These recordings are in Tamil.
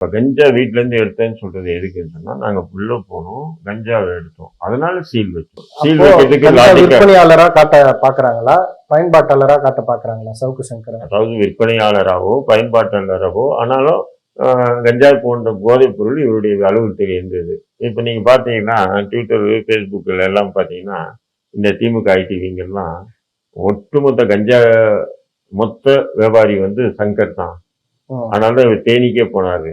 இப்போ கஞ்சா வீட்டிலேருந்து எடுத்தேன்னு சொல்றது எதுக்குன்னு சொன்னா நாங்க உள்ள போனோம் கஞ்சாவை எடுத்தோம். அதனால சீல் வச்சோம். சீல் வைக்கிறதுக்கு கஞ்சா லாஜிக்கா விற்பனையாளரா காட்ட பாக்குறாங்களா? பயன்பாட்டாளரா காட்ட பாக்குறாங்களா? சவுக்கு சங்கர அதாவது விற்பனையாளராகவோ பயன்பாட்டாளராகவோ ஆனாலும் கஞ்சா போன்ற போதைப் பொருள் இவருடைய அளவுக்கு இருந்தது. இப்போ நீங்கள் பார்த்தீங்கன்னா ட்விட்டர் ஃபேஸ்புக்கில் எல்லாம் பார்த்தீங்கன்னா இந்த திமுக ஐடிவிங்கெல்லாம் ஒட்டுமொத்த கஞ்சா மொத்த வியாபாரி வந்து சங்கர் தான். அதனால தான் இவர் தேனிக்கே போனாரு.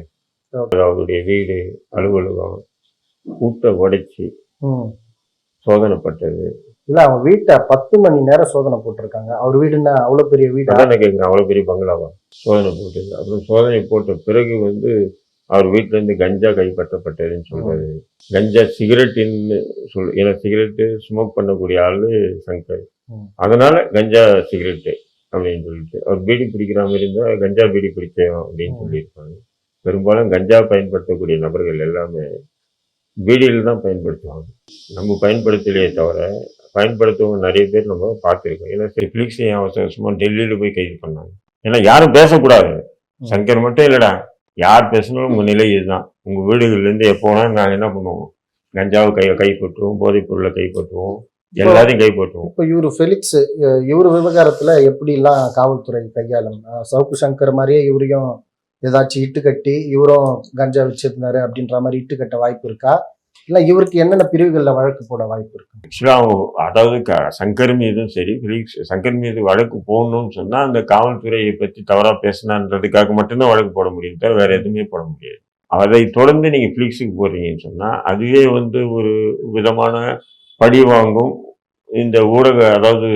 அவருடைய வீடு அலுவலகம் கூட்ட உடைச்சி. சோதனைப்பட்டது. இல்ல அவங்க வீட்டை பத்து மணி நேரம் சோதனை போட்டிருக்காங்க. அவர் வீடுன்னா அவ்வளவு பெரிய வீடா? அதான் கேட்குறேன் அவ்வளோ பெரிய பங்களாவா? சோதனை போட்டது. அப்புறம் சோதனை போட்ட பிறகு வந்து அவர் வீட்டுல இருந்து கஞ்சா கைப்பற்றப்பட்டதுன்னு சொல்றாரு. கஞ்சா சிகரெட்டின்னு சொல் ஏன்னா சிகரெட்டு ஸ்மோக் பண்ணக்கூடிய ஆளு சங்கர். அதனால கஞ்சா சிகரெட்டு அப்படின்னு சொல்லிட்டு. அவர் பீடி பிடிக்கிற மாதிரி இருந்தா கஞ்சா பீடி பிடிச்சோம் அப்படின்னு. சொல்லியிருப்பாங்க. பெரும்பாலும் கஞ்சா பயன்படுத்தக்கூடிய நபர்கள் எல்லாமே பீடியில் தான் பயன்படுத்துவாங்க. நம்ம பயன்படுத்தலையே தவிர பயன்படுத்துவங்க நிறைய பேர் நம்ம பார்த்துருக்கோம். ஏன்னா ஃபிலிக்ஸ் அவசர அவசரமா? டெல்லியில் போய் கைது பண்ணாங்க. ஏன்னா யாரும் பேசக்கூடாது. சங்கர் மட்டும் இல்லைடா. யார் பேசினாலும் உங்கள் நிலை இதுதான். உங்கள் வீடுகள்லேருந்து எப்போ வேணாலும் நாங்கள் என்ன பண்ணுவோம்? கஞ்சாவை கை கைப்பற்றுவோம் போதைப் பொருளை கைப்பற்றுவோம் எல்லாத்தையும் கைப்பற்றுவோம். இப்ப இவரு ஃபெலிக்ஸ் இவரு விவகாரத்துல எப்படி எல்லாம் காவல்துறை கையாளும்? சவுக்கு சங்கர் மாதிரியே இவரையும் ஏதாச்சும் இட்டு கட்டி இவரும் கஞ்சா வச்சிருந்தாரு அப்படின்ற மாதிரி இட்டு கட்ட வாய்ப்பு இருக்கா? இல்ல இவருக்கு என்னென்ன பிரிவுகள்ல வழக்கு போட வாய்ப்பு இருக்கு? ஆக்சுவலாக அதாவது க சங்கர் மீதும் சரி சங்கர் மீது வழக்கு போடணும்னு சொன்னால் அந்த காவல்துறையை பற்றி தவறாக பேசினான்றதுக்காக மட்டும்தான் வழக்கு போட முடியும் தவிர வேற எதுவுமே போட முடியாது. அதை தொடர்ந்து நீங்கள் ஃபிலிக்ஸுக்கு போடுறீங்கன்னு சொன்னால் அதுவே வந்து ஒரு விதமான பழி வாங்கும். இந்த ஊடக அதாவது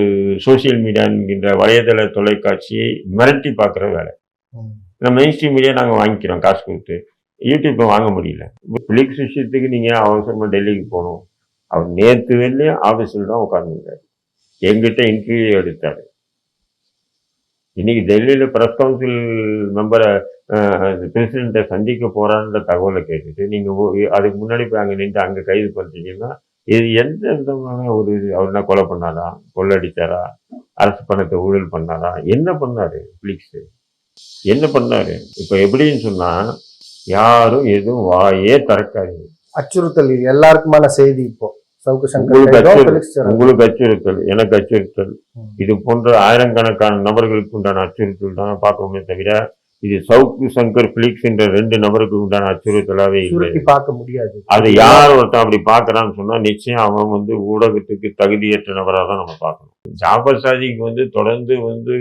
சோஷியல் மீடியா என்கின்ற வலைதள தொலைக்காட்சியை மிரட்டி பார்க்குற வேலை. இந்த மெயின் ஸ்ட்ரீம் மீடியா நாங்கள் வாங்கிக்கிறோம் காசு கொடுத்து. யூடியூப்பை வாங்க முடியல. ஃபிலிக்ஸ் விஷயத்துக்கு நீங்கள் அவசரமாக டெல்லிக்கு போகணும். அவர் நேற்று வெளியும் ஆஃபீஸில் தான் உட்காந்துருந்தார் எங்கிட்ட இன்டர்வியூ எடுத்தார். இன்னைக்கு டெல்லியில் ப்ரெஸ் கவுன்சில் மெம்பரை பிரசிடெண்ட்டை சந்திக்க போகிறான்ற தகவலை கேட்டுட்டு நீங்கள் அதுக்கு முன்னாடி போய் அங்கே நின்று அங்கே கைது பண்ணுறீங்கன்னா இது எந்த விதமான ஒரு இது? அவர் என்ன கொலை பண்ணாரா? கொள்ளடித்தாரா அரசு பணத்தை ஊழல் பண்ணாரா? என்ன பண்ணார் ஃபிலிக்ஸ் என்ன பண்ணாரு? இப்போ எப்படின்னு சொன்னா யாரும் எதுவும் வாயே திறக்காதீங்க. அச்சுறுத்தல் இது எல்லாருக்குமான செய்தி இப்போ. உங்களுக்கு அச்சுறுத்தல். எனக்கு அச்சுறுத்தல். இது போன்ற ஆயிரக்கணக்கான நபர்களுக்கு உண்டான அச்சுறுத்தல் தான் பார்க்கணுமே தவிர இது சவுக்கு சங்கர் பிலிக்ஸ் என்ற ரெண்டு நபருக்கு உண்டான அச்சுறுத்தலாவே இல்லை. பார்க்க முடியாது. அது யார் ஒருத்தன் அப்படி பார்க்கறான்னு சொன்னா நிச்சயம் அவன் வந்து ஊடகத்துக்கு தகுதியற்ற நபராக தான் நம்ம பார்க்கணும். ஜாபர் சாதிக்கு வந்து தொடர்ந்து வந்து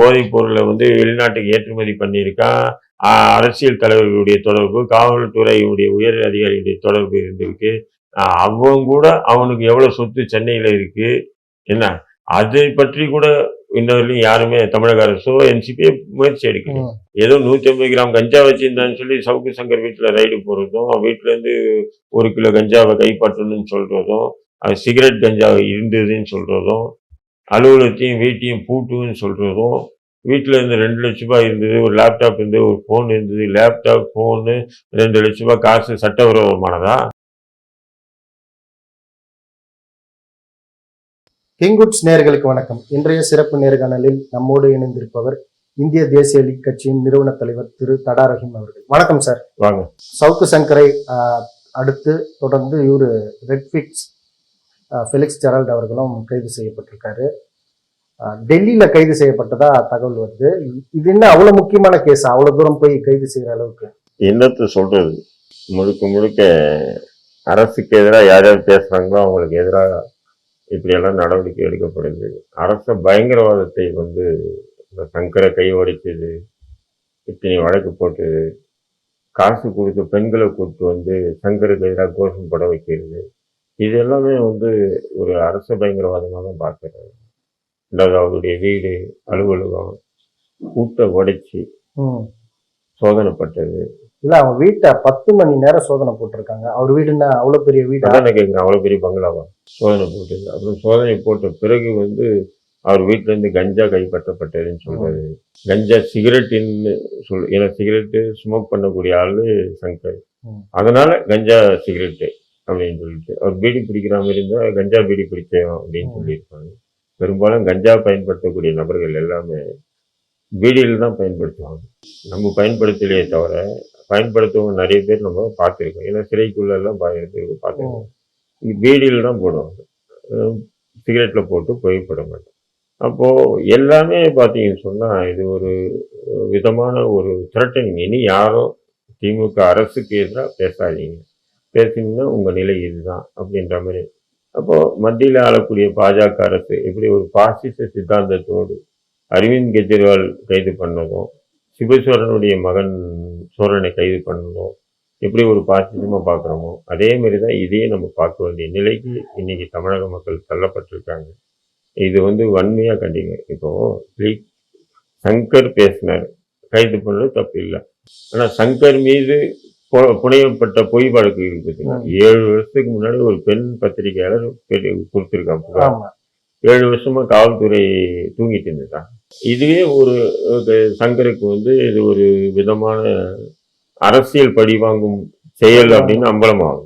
போதைப் பொருளை வந்து வெளிநாட்டுக்கு ஏற்றுமதி பண்ணியிருக்கான். அரசியல் தலைவர்களுடைய தொடர்பு காவல்துறையுடைய உயர் அதிகாரிகளுடைய தொடர்பு இருந்திருக்கு. அவன் கூட அவனுக்கு எவ்வளவு சொத்து சென்னையில இருக்கு என்ன? அதை பற்றி கூட இன்னவரையும் யாருமே தமிழக அரசோ என்சிபியே முயற்சி எடுக்கல ம். ஏதோ நூற்றி ஐம்பது கிராம் கஞ்சா வச்சிருந்தான்னு சொல்லி சவுக்கு சங்கர் வீட்டில் ரைடு போகிறதும் வீட்டிலேருந்து ஒரு கிலோ கஞ்சாவை கைப்பற்றணும்னு சொல்கிறதும் சிகரெட் கஞ்சா இருந்ததுன்னு சொல்கிறதும் அலுவலகத்தையும் வீட்டையும் பூட்டுன்னு சொல்கிறதும் வீட்டில் இருந்து ரெண்டு லட்ச ரூபாய் இருந்தது ஒரு லேப்டாப் இருந்தது ஒரு ஃபோன் இருந்தது லேப்டாப் ஃபோனு ரெண்டு லட்ச ரூபாய் காசு சட்டவிரோதமானதா கிங்குட்ஸ் நேர்களுக்கு வணக்கம். இன்றைய சிறப்பு நேர்காணலில் நம்மோடு இணைந்திருப்பவர் இந்திய தேசிய லீக் கட்சியின் நிறுவன தலைவர் திரு தடா ரஹீம் அவர்கள். வணக்கம் சார். வாங்க. சவுக்கு சங்கரை அடுத்து தொடர்ந்து இவரு ரெட்ஃபிக்ஸ் ஃபெலிக்ஸ் ஜெரால்ட் அவர்களும் கைது செய்யப்பட்டிருக்காரு. டெல்லியில கைது செய்யப்பட்டதா தகவல் வருது. இது என்ன அவ்வளவு முக்கியமான கேஸ்? அவ்வளவு தூரம் போய் கைது செய்யற அளவுக்கு. என்னத்தை சொல்கிறது முழுக்க முழுக்க அரசுக்கு எதிராக யார் யார் பேசுகிறாங்களோ அவங்களுக்கு எதிராக இப்படியெல்லாம் நடவடிக்கை எடுக்கப்படுது அரச பயங்கரவாதத்தை வந்து இந்த சங்கரை கை உடைச்சது இத்தனை வழக்கு போட்டது. காசு கொடுத்து பெண்களை கூப்பிட்டு வந்து சங்கருக்கு எதிராக கோஷம் பட வைக்கிறது. இது எல்லாமே வந்து ஒரு அரச பயங்கரவாதமாக தான் பார்க்குறாங்க அதாவது அவருடைய வீடு அலுவலகம் கூட்ட உடைச்சி. சோதனைப்பட்டது. இல்ல அவங்க வீட்டை பத்து மணி நேரம் சோதனை போட்டிருக்காங்க. அவர் வீடுன்னா அவ்வளவு பெரிய வீடா? அதான் கேட்குறேன் அவ்வளோ பெரிய பங்களாவா? சோதனை போட்டது அப்புறம் சோதனை போட்ட பிறகு வந்து அவர் வீட்டுல இருந்து கஞ்சா கைப்பற்றப்பட்டதுன்னு சொல்றாரு. கஞ்சா சிகரெட்டின்னு சொல் ஏன்னா சிகரெட்டு ஸ்மோக் பண்ணக்கூடிய ஆளு சங்கர். அதனால கஞ்சா சிகரெட்டு அப்படின்னு சொல்லிட்டு. அவர் பீடி பிடிக்கிற மாதிரி இருந்தா கஞ்சா பீடி பிடிச்சோம் அப்படின்னு. சொல்லியிருப்பாங்க. பெரும்பாலும் கஞ்சா பயன்படுத்தக்கூடிய நபர்கள் எல்லாமே பீடியில் தான் பயன்படுத்துவாங்க. நம்ம பயன்படுத்தலையே தவிர பயன்படுத்துவங்க நிறைய பேர் நம்ம பார்த்துருக்கோம். ஏன்னா சிறைக்குள்ள எல்லாம் பார்த்துருக்கோம். பீடியில் தான் போடுவாங்க. சிகரெட்ல போட்டு புகைப்பட மாட்டோம். அப்போ எல்லாமே பார்த்தீங்கன்னு சொன்னா இது ஒரு விதமான ஒரு த்ரெட்டனிங் இனி யாரும் திமுக அரசுக்கு எதிராக பேசாதீங்க. பேசினீங்கன்னா உங்க நிலை இதுதான் அப்படின்ற மாதிரி. அப்போ மத்தியில் ஆளக்கூடிய பாஜக அரசு எப்படி ஒரு பாசிச சித்தாந்தத்தோடு அரவிந்த் கெஜ்ரிவால் கைது பண்ணதும் சிவசோரனுடைய மகன் சோரனை கைது பண்ணதும் எப்படி ஒரு பாசிசமாக பார்க்குறோமோ அதே மாதிரி தான் இதையே நம்ம பார்க்க வேண்டிய நிலைக்கு இன்னைக்கு தமிழக மக்கள் தள்ளப்பட்டிருக்காங்க. இது வந்து வன்மையாக கண்டிங்க. இப்போ ஸ்ரீ- சங்கர் பேசினார். கைது பண்ணது தப்பு இல்லை. ஆனால் சங்கர் மீது புனையப்பட்ட பொய் வழக்கு பார்த்தீங்களா ஏழு வருஷத்துக்கு முன்னாடி ஒரு பெண் பத்திரிகையாளர் கொடுத்துருக்கான் ஏழு வருஷமா காவல்துறை தூங்கிட்டு இருந்துட்டான் இதுவே ஒரு சங்கருக்கு வந்து இது ஒரு விதமான அரசியல் பழி வாங்கும் செயல் அப்படின்னு அம்பலமாகும்.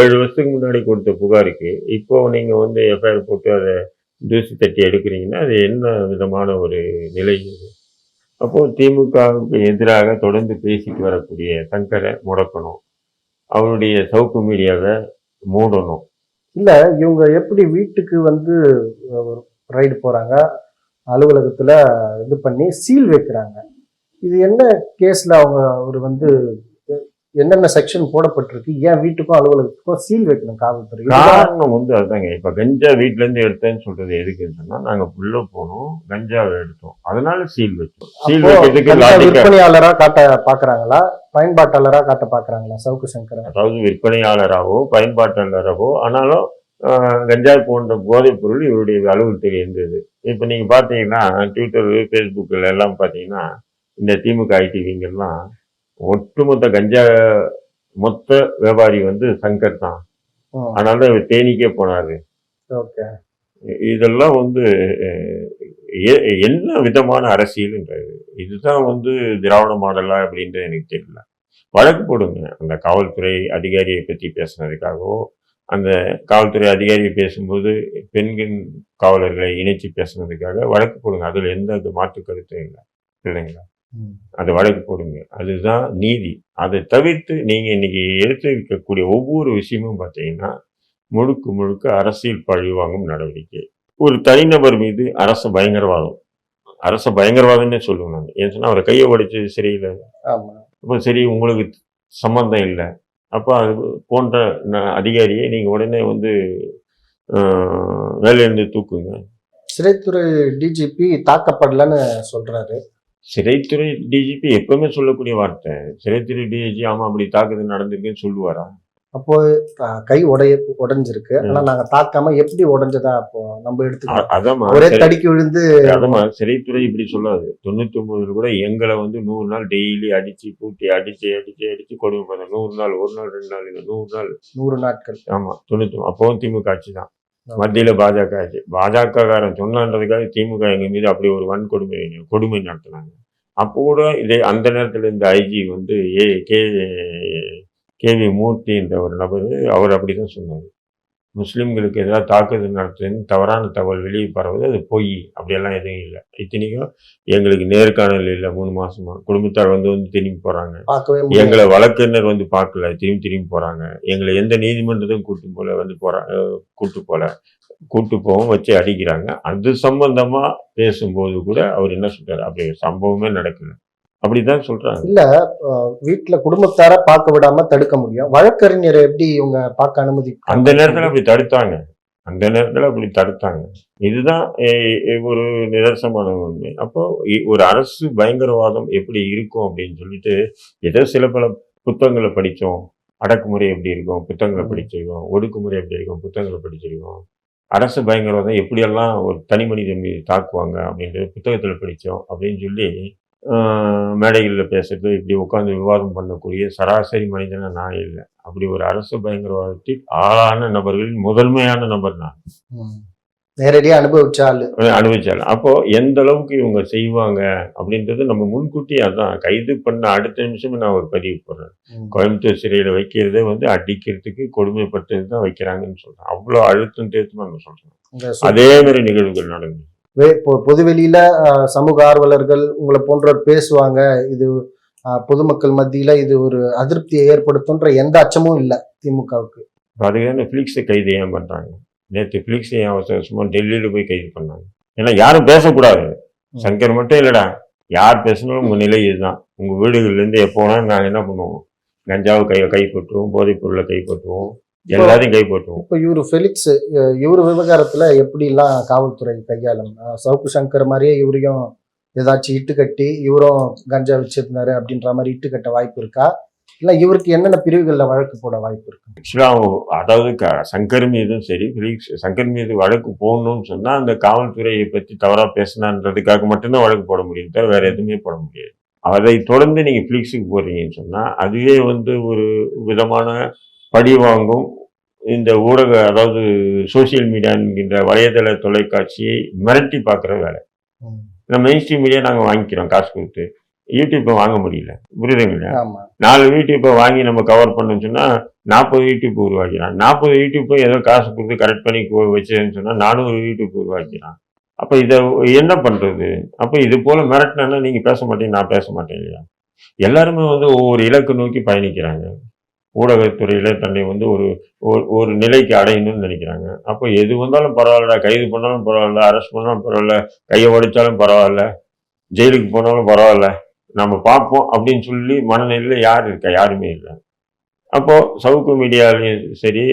ஏழு வருஷத்துக்கு முன்னாடி கொடுத்த புகாருக்கு இப்போ நீங்க வந்து எஃப்ஐஆர் போட்டு அதை தூசி தட்டி எடுக்கிறீங்கன்னா அது என்ன விதமான ஒரு நிலை அப்போ திமுகவுக்கு எதிராக தொடர்ந்து பேசிட்டு வரக்கூடிய சங்கரை முடக்கணும். அவருடைய சவுக்கு மீடியாவை மூடணும். இல்ல இவங்க எப்படி வீட்டுக்கு வந்து ரைடு போறாங்க? அலுவலகத்துல இது பண்ணி சீல் வைக்கிறாங்க. இது என்ன கேஸ்ல அவங்க அவர் வந்து என்னென்ன செக்ஷன் போடப்பட்டிருக்கு? ஏன் வீட்டுக்கும் அலுவலகத்துக்கும் சீல் வைக்கணும் காவல்துறை? காரணம் வந்து அதுதாங்க. இப்ப கஞ்சா வீட்ல இருந்து எடுத்தேன்னு சொல்றது எதுக்குன்னு சொன்னா நாங்க உள்ள போனோம் கஞ்சாவை எடுத்தோம். அதனால சீல் வச்சோம் சீல் வைக்கிறதுக்கு கஞ்சா லாஜிக்கா விற்பனையாளரா காட்ட பாக்குறாங்களா? பயன்பாட்டாளரா காட்ட பாக்குறாங்களா? சவுக்கு சங்கரன். அதாவது விற்பனையாளராகவோ பயன்பாட்டாளராகவோ ஆனாலும் கஞ்சா போன்ற போதைப் பொருள் இவருடைய அலுவலகத்தில் இருந்தது. இப்போ நீங்க பாத்தீங்கன்னா ட்விட்டர் ஃபேஸ்புக்கில் எல்லாம் பாத்தீங்கன்னா இந்த திமுக ஐடிவிங்கெல்லாம் ஒட்டுமொத்த கஞ்சா மொத்த வியாபாரி வந்து சங்கர் தான். அதனால தான் இவர் தேனிக்கே போனாரு. ஓகே. இதெல்லாம் வந்து என்ன விதமான அரசியல்ன்றது இதுதான் வந்து திராவிட மாடலா அப்படின்றது எனக்கு தெரியல. வழக்கு போடுங்க. அந்த காவல்துறை அதிகாரியை பற்றி பேசுனதுக்காகவோ அந்த காவல்துறை அதிகாரி பேசும்போது பெண்கள் காவலர்களை இணைச்சு பேசுனதுக்காக வழக்கு போடுங்க. அதில் எந்த அது மாற்று கருத்தும் இல்லை. இல்லைங்களா? அது வழக்கு போடுங்க. அதுதான் நீதி. அதை தவிர்த்து நீங்க இன்னைக்கு எடுத்து இருக்கக்கூடிய ஒவ்வொரு விஷயமும் பார்த்தீங்கன்னா முழுக்க முழுக்க அரசியல் பழிவாங்கும் நடவடிக்கை. ஒரு தனிநபர் மீது அரசு பயங்கரவாதம். அரசு பயங்கரவாதம்னே சொல்லுவேன் நான். ஏன்னு சொன்னா அவரை கையை உடைச்சு சரியில்லை. அப்போ சரி உங்களுக்கு சம்மந்தம் இல்லை. அப்போ அது போன்ற அதிகாரியை நீங்கள் உடனே வந்து வேலையிலிருந்து தூக்குங்க. சிறைத்துறை டிஜிபி தாக்கப்படலன்னு சொல்றாரு. சிறைத்துறை டிஜிபி எப்பவுமே சொல்லக்கூடிய வார்த்தை. சிறைத்துறை டிஜி ஆமா அப்படி தாக்குதல் நடந்திருக்குன்னு சொல்லுவாரா? அப்போ கை உடைய உடைஞ்சிருக்கு. ஆனா நாங்க தாக்காம எப்படி உடைஞ்சதா அப்போ? நம்ம அதாம்மா. ஒரே தடிக்கு விழுந்து அதாம்மா சிறைத்துறை இப்படி சொல்லாது. தொண்ணூத்தி ஒன்பதுல கூட எங்களை வந்து நூறு நாள் டெய்லி அடிச்சு பூட்டி அடிச்சு அடிச்சு அடிச்சு கொடுமை பண்ண நூறு நாள் ஒரு நாள் ரெண்டு நாள் இல்லை நூறு நாள். நூறு நாட்கள். ஆமா தொண்ணூத்தி அப்பவும் திமுக ஆட்சி தான். மத்தியில பாஜக ஆட்சி. பாஜக காரன் சொன்னான்றதுக்காக திமுக எங்க மீது அப்படி ஒரு வன்கொடுமை கொடுமை நடத்தினாங்க. அப்போ கூட இதே அந்த நேரத்துல இந்த ஐஜி வந்து ஏ கே கேவி மூர்த்தி என்ற ஒரு நபர் அவர் அப்படிதான் சொன்னார். முஸ்லிம்களுக்கு எதிராக தாக்குதல் நடத்துன்னு தவறான தகவல் வெளியே பரவுது அது பொய். அப்படியெல்லாம் எதுவும் இல்லை. இத்தனைக்கும் எங்களுக்கு நேர்காணல் இல்லை மூணு மாசமா. குடும்பத்தார் வந்து வந்து திரும்பி போறாங்க. எங்களை வழக்கறிஞர் வந்து பார்க்கல திரும்பி திரும்பி போறாங்க. எங்களை எந்த நீதிமன்றத்தையும் கூட்டு போல வந்து போறாங்க கூட்டு போல. கூட்டு போகவும் வச்சு அடிக்கிறாங்க. அது சம்பந்தமா பேசும்போது கூட அவர் என்ன சொல்றாரு? அப்படி சம்பவமே நடக்கல. அப்படிதான் சொல்றாங்க. இல்ல வீட்டுல குடும்பத்தார பார்க்க விடாம தடுக்க முடியும். வழக்கறிஞரை எப்படி இவங்க பார்க்க அனுமதி அந்த நேரத்துல அப்படி தடுத்தாங்க. அந்த நேரத்துல அப்படி தடுத்தாங்க. இதுதான் ஒரு நிதர்சனமான உண்மை. அப்போ ஒரு அரசு பயங்கரவாதம் எப்படி இருக்கும் அப்படின்னு சொல்லிட்டு ஏதோ சில பல புத்தகங்களை படிச்சோம் அடக்குமுறை எப்படி இருக்கும்? புத்தகங்களை. படிச்சிருக்கோம். ஒடுக்குமுறை எப்படி இருக்கும்? புத்தகங்களை படிச்சிருக்கோம். அரசு பயங்கரவாதம் எப்படியெல்லாம் ஒரு தனி மனிதன் மீது தாக்குவாங்க அப்படின்றது புத்தகத்துல படிச்சோம் அப்படின்னு சொல்லி மேடைகளில் பேசுறது இப்படி உட்காந்து விவாதம் பண்ணக்கூடிய சராசரி மனிதனா நான் இல்லை. அப்படி ஒரு அரசு பயங்கரவாதத்தில் ஆளான நபர்களில் முதன்மையான நபர் நான். ம். நேரடியா அனுபவிச்ச ஆளு. அனுபவிச்சால அப்போ எந்த அளவுக்கு இவங்க செய்வாங்க அப்படின்றது நம்ம முன்கூட்டி அதான் கைது பண்ண அடுத்த நிமிஷமே நான் ஒரு பதிவு போடுறேன். கோயம்புத்தூர் சிறையில் வைக்கிறதே வந்து அடிக்கிறதுக்கு கொடுமைப்பட்டது தான் வைக்கிறாங்கன்னு சொல்றேன். அவ்வளோ அழுத்தம் தேர்த்துமா நான் சொல்றேன் இந்த சு- அதே மாதிரி நிகழ்வுகள் நடந்து வே- பொ- பொதுவெளியில சமூக ஆர்வலர்கள் உங்களை போன்றவர் பேசுவாங்க. இது பொதுமக்கள் மத்தியில இது ஒரு அதிருப்தியை ஏற்படுத்தும்ன்ற எந்த அச்சமும் இல்லை திமுகவுக்கு. அதுக்கான ஃபிலிக்ஸை கைது ஏன் பண்ணுறாங்க நேற்று ஃபிலிக்ஸ் ஏன் அவசர டெல்லியில் போய் கைது பண்ணாங்க? ஏன்னா யாரும் பேசக்கூடாது. சங்கர் மட்டும் இல்லைடா. யார் பேசினாலும் உங்கள் நிலை இதுதான். உங்கள் வீடுகள்லேருந்து எப்போனா நாங்கள் என்ன பண்ணுவோம்? கஞ்சாவை கை கைப்பற்றுவோம் போதைப் பொருளை கைப்பற்றுவோம். எல்லாத்தையும் கைப்பற்றுவோம். இப்போ இவரு ஃபெலிக்ஸ் இவரு விவகாரத்துல எப்படிலாம் காவல்துறை கையாளும் சவுக்கு சங்கர் மாதிரியே இவரையும் ஏதாச்சும் இட்டு கட்டி இவரும் கஞ்சா வச்சிருந்தாரு அப்படின்ற மாதிரி இட்டு கட்ட வாய்ப்பு இருக்கா? இல்ல இவருக்கு என்னென்ன பிரிவுகள்ல வழக்கு போட வாய்ப்பு இருக்கு? ஆக்சுவலாக அதாவது க சங்கர் மீதும் சரி ஃபிலிக்ஸ் சங்கர் மீது வழக்கு போடணும்னு சொன்னால் அந்த காவல்துறையை பற்றி தவறாக பேசினான்றதுக்காக மட்டும்தான் வழக்கு போட முடியும் தவிர வேற எதுவுமே போட முடியாது. அதை தொடர்ந்து நீங்கள் ஃபிலிக்ஸுக்கு போடுறீங்கன்னு சொன்னால் அதுவே வந்து ஒரு விதமான பழி வாங்கும் இந்த ஊடக அதாவது சோஷியல் மீடியா என்கின்ற வலைதள தொலைக்காட்சியை மிரட்டி பார்க்குற வேலை. இந்த மெயின் ஸ்ட்ரீம் மீடியா நாங்கள் வாங்கிக்கிறோம் காசு கொடுத்து. யூடியூப்பை வாங்க முடியல. புரியுதுங்களா? நாலு யூடியூப்பை வாங்கி நம்ம கவர் பண்ணோம்னு சொன்னால் நாற்பது யூடியூப் உருவாக்கிறான். நாற்பது யூடியூப்பை ஏதோ காசு கொடுத்து கரெக்ட் பண்ணி வச்சேன்னு சொன்னால் நானூறு யூடியூப் உருவாக்கிறான். அப்போ இதை என்ன பண்ணுறது அப்போ இது போல் மிரட்டினா நீங்கள் பேச மாட்டீங்க நான் பேச மாட்டேன் இல்லையா? எல்லாருமே வந்து ஒவ்வொரு இலக்கு நோக்கி பயணிக்கிறாங்க. ஊடகத்துறையில் தன்னை வந்து ஒரு ஒரு- ஒரு நிலைக்கு அடையணும்னு நினைக்கிறாங்க. அப்போ எது வந்தாலும் பரவாயில்லடா கைது பண்ணாலும் பரவாயில்ல அரெஸ்ட் பண்ணாலும் பரவாயில்ல கையை உடைச்சாலும் பரவாயில்ல ஜெயிலுக்கு போனாலும் பரவாயில்ல நம்ம பார்ப்போம் அப்படின்னு சொல்லி மனநிலையில் யார் இருக்கா? யாருமே இல்லை. அப்போ சவுக்கு மீடியாலையும் சரி